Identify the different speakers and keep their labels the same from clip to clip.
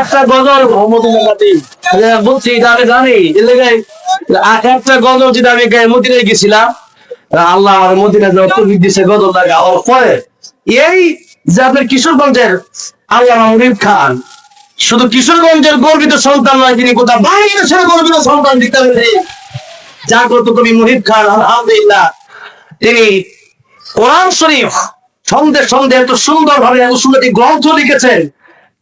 Speaker 1: একটা গজল বলছি আমি জানি। একটা গজল যেটা আমি মদিনায় গেছিলাম আল্লাহ মদিনা যাওয়ার গজল পরে এই যে আপনার কিশোরগঞ্জের আল্লাহ খান, শুধু কিশোরগঞ্জের গর্বিত সন্তান নয়, তিনি কোথাও বাইরে বাংলাদেশের গর্বিত সন্তান দিতে হবে। করতো কবি মুহিব খান, আলহামদুলিল্লাহ, তিনি কোরআন শরীফ সন্দেহ সন্দেহ এত সুন্দর ভাবে গ্রন্থ লিখেছেন।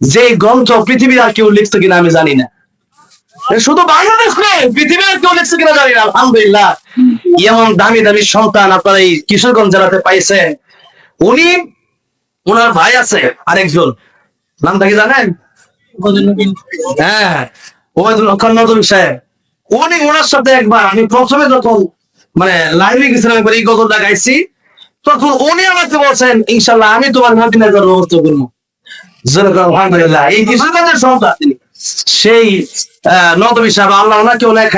Speaker 1: যে গ্রন্থ পৃথিবীর আর কেউ লিখছে কিনা আমি জানি না। শুধু বাংলাদেশ নয়, পৃথিবীর আর কেউ লিখছে কিনা জানি না, আলহামদুলিল্লাহ। এমন দামি দামি সন্তান আপনার এই কিশোরগঞ্জ জেলাতে পাইছেন। উনি ওনার ভাই আছে, আরেকজন। নামটা কি জানেন? হ্যাঁ সাহেব। উনি ওনার সাথে একবার, আমি প্রথমে যখন মানে লাইভে গেছিলাম একবার এই গজলটা গাইছি, তখন উনি আমাকে বলছেন ইনশাল্লাহ আমি তোমার মদিনায় যাওয়ার ব্যবস্থা করব। এই সেই নদবী সাহেব আল্লাহ ওনাকে অনেক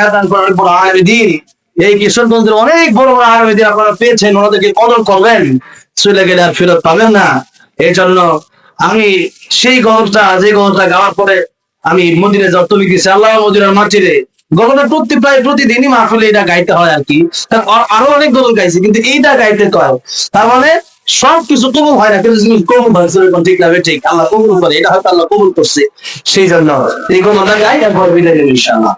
Speaker 1: এই কিশোরগঞ্জের অনেক বড় বড় আপনারা পেয়েছেন, ওনাদেরকে কদর করবেন, চলে গেলে আর ফেরত পাবেন না। এই জন্য আমি সেই গল্পটা যে গল্পটা গাওয়ার পরে আমি মন্দিরে যত লিখেছি আল্লাহ মদিনার মাটিরে। গল্পটা প্রতি, প্রায় প্রতিদিনই মাহফিলে এটা গাইতে হয় আর কি। আরও অনেক গল্প গাইছি, কিন্তু এইটা গাইতে কয়? তার মানে সব কিছু কবুল হয় না, কিন্তু জিনিস কবুল হয় সেরকম ঠিক না ঠিক। আল্লাহ কবুল করে, এটা হয়তো আল্লাহ কবুল করছে সেই জন্য এই গল্পটা গাই একবার ইনশাআল্লাহ।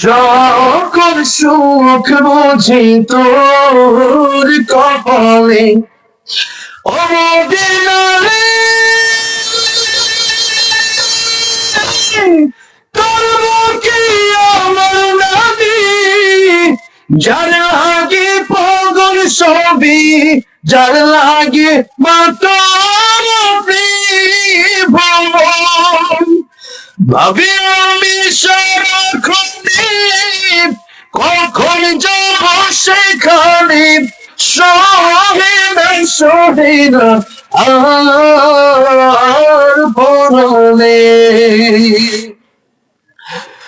Speaker 1: সকল সুখ বুঝি তোর কপালে যার লাগে পাগল সবই যার লাগে মাতার ভবন ভাবি আমি সারাক্ষণে কখন যাব সেখানে? সহে না সহে না আর পরনে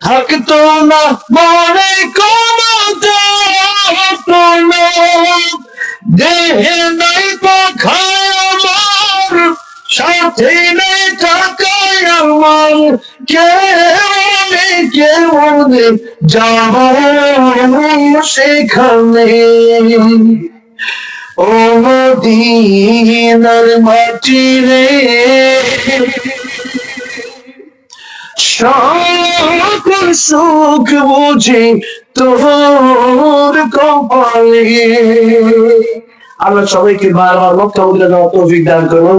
Speaker 1: থাকতো না মনে কমাতে দেহে নাই পাখায় সাথে নেই আমার। কেমনে যাব সেখানে। ও মাটি রে সকল সুখ বুঝি তোর কপালে। আল্লাহ সবাইকে বারবার লক্ষ্য তৌফিক দান করুন।